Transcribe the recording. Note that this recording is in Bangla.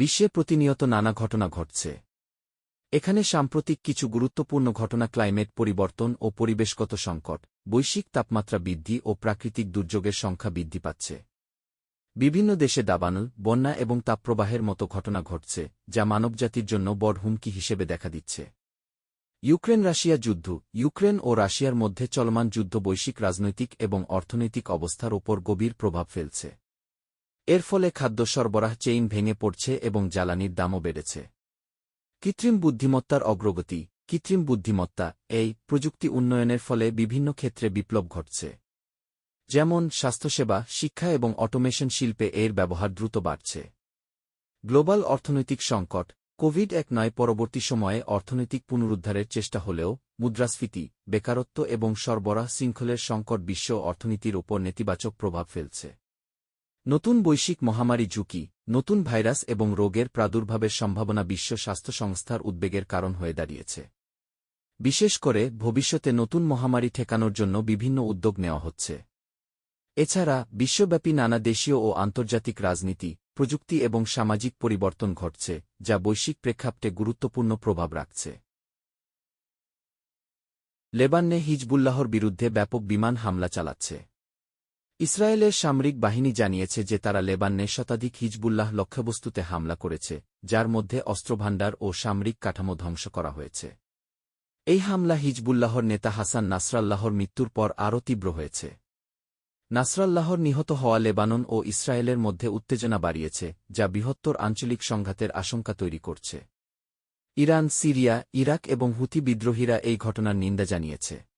বিশ্বে প্রতিনিয়ত নানা ঘটনা ঘটছে। এখানে সাম্প্রতিক কিছু গুরুত্বপূর্ণ ঘটনা ক্লাইমেট পরিবর্তন ও পরিবেশগত সংকট, বৈশ্বিক তাপমাত্রা বৃদ্ধি ও প্রাকৃতিক দুর্যোগের সংখ্যা বৃদ্ধি পাচ্ছে। বিভিন্ন দেশে দাবানল, বন্যা এবং তাপপ্রবাহের মতো ঘটনা ঘটছে, যা মানবজাতির জন্য বড় হুমকি হিসেবে দেখা দিচ্ছে। ইউক্রেন রাশিয়া যুদ্ধ, ইউক্রেন ও রাশিয়ার মধ্যে চলমান যুদ্ধ বৈশ্বিক রাজনৈতিক এবং অর্থনৈতিক অবস্থার ওপর গভীর প্রভাব ফেলছে। এর ফলে খাদ্য সরবরাহ চেইন ভেঙে পড়ছে এবং জ্বালানির দামও বেড়েছে। কৃত্রিম বুদ্ধিমত্তার অগ্রগতি, কৃত্রিম বুদ্ধিমত্তা, এই প্রযুক্তি উন্নয়নের ফলে বিভিন্ন ক্ষেত্রে বিপ্লব ঘটছে। যেমন স্বাস্থ্যসেবা, শিক্ষা এবং অটোমেশন শিল্পে এর ব্যবহার দ্রুত বাড়ছে। গ্লোবাল অর্থনৈতিক সংকট কোভিড এক নয় পরবর্তী সময়ে অর্থনৈতিক পুনরুদ্ধারের চেষ্টা হলেও মুদ্রাস্ফীতি, বেকারত্ব এবং সরবরাহ শৃঙ্খলের সংকট বিশ্ব অর্থনীতির ওপর নেতিবাচক প্রভাব ফেলছে। নতুন বৈশ্বিক মহামারী ঝুঁকি, নতুন ভাইরাস এবং রোগের প্রাদুর্ভাবের সম্ভাবনা বিশ্ব স্বাস্থ্য সংস্থার উদ্বেগের কারণ হয়ে দাঁড়িয়েছে। বিশেষ করে, ভবিষ্যতে নতুন মহামারী ঠেকানোর জন্য বিভিন্ন উদ্যোগ নেওয়া হচ্ছে। এছাড়া, বিশ্বব্যাপী নানা দেশীয় ও আন্তর্জাতিক রাজনীতি, প্রযুক্তি এবং সামাজিক পরিবর্তন ঘটছে, যা বৈশ্বিক প্রেক্ষাপটে গুরুত্বপূর্ণ প্রভাব রাখছে। লেবাননে হিজবুল্লাহর বিরুদ্ধে ব্যাপক বিমান হামলা চালাচ্ছে। ইসরায়েলের সামরিক বাহিনী জানিয়েছে যে তারা লেবাননে শতাধিক হিজবুল্লাহ লক্ষ্যবস্তুতে হামলা করেছে, যার মধ্যে অস্ত্রভাণ্ডার ও সামরিক কাঠামো ধ্বংস করা হয়েছে। এই হামলা হিজবুল্লাহর নেতা হাসান নাসরাল্লাহর মৃত্যুর পর আরও তীব্র হয়েছে। নাসরাল্লাহর নিহত হওয়া লেবানন ও ইসরায়েলের মধ্যে উত্তেজনা বাড়িয়েছে, যা বৃহত্তর আঞ্চলিক সংঘাতের আশঙ্কা তৈরি করছে। ইরান, সিরিয়া, ইরাক এবং হুতি বিদ্রোহীরা এই ঘটনার নিন্দা জানিয়েছে।